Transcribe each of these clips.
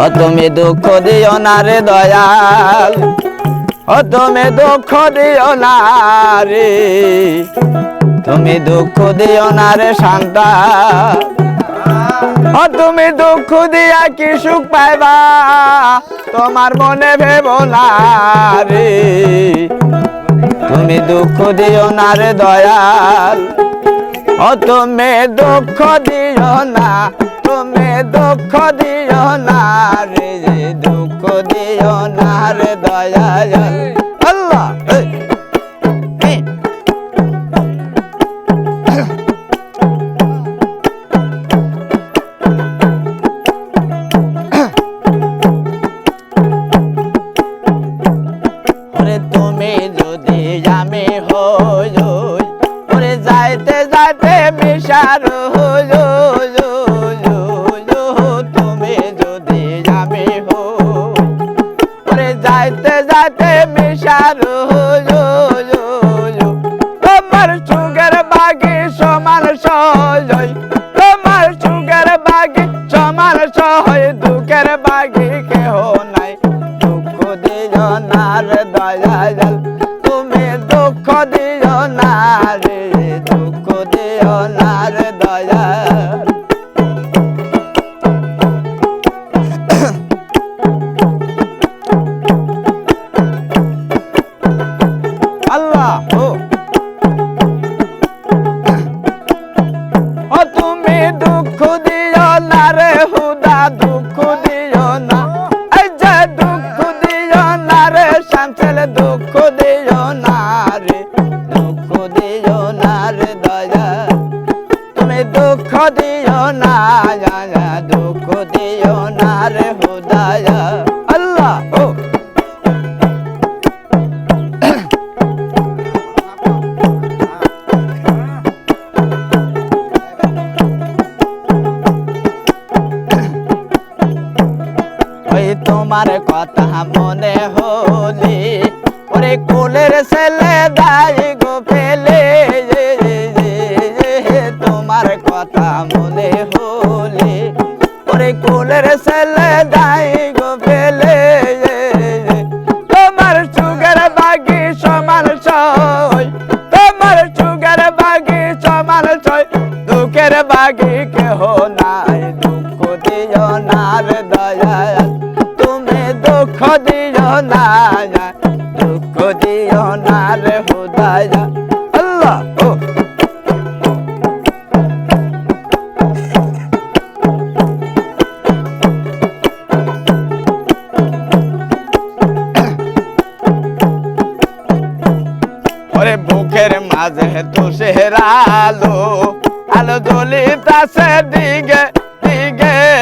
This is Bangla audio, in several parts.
ও তুমি দুঃখ দিও না রে দয়াল। ও তুমি দুঃখ দিও না রে। তুমি দুঃখ দিও না রে শান্তা। ও তুমি দুঃখ দিয়া কি সুখ পাইবা? তোমার মনে ভেব না রে। তুমি দুঃখ দিও না রে দয়াল। ও তুমি দুঃখ দিও না তুমি দুঃখ দিও না রে, দুঃখ দিও না রে দয়াল। আল্লাহ তুমি যদি যাইতে যাইতে মিশার হই, হই, তোমার সুগের বাগি সমান সহজ তোমার সুগার বাগি সমান সহজ দুঃখের বাগি কেহ নাই। দুঃখ দিও না রে দয়াল। তুমি দুঃখ দিও না দুঃখ দিও না। এই যে দুঃখ দিও না রে শামসেল দুঃখ দিও না রে। দুঃখ দিও না রে দয়া। তুমি দুঃখ দিও না দুঃখ দিও না রে হুদায়া। তোমার কথা মনে হলি, ওরে কোলের ছেলে দাই গো ফেলে। তোমার কথা মনে হলি, ওরে কোলের ছেলে দাই গো ফেলে। তোমার সুগার বাগি সমান ছয়, তোমার সুগার বাগি সমান ছয়। দুঃখের বাগি কেহ নাই, দুঃখ দিও না রে না বুকের মাঝে তুষের আলো আলো জ্বলিতাছে দিগে দিগে।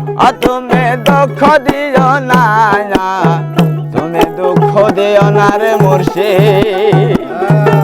তুমি দুঃখ দিও না। তুমি দুঃখ দিও না রে মুর্শিদ।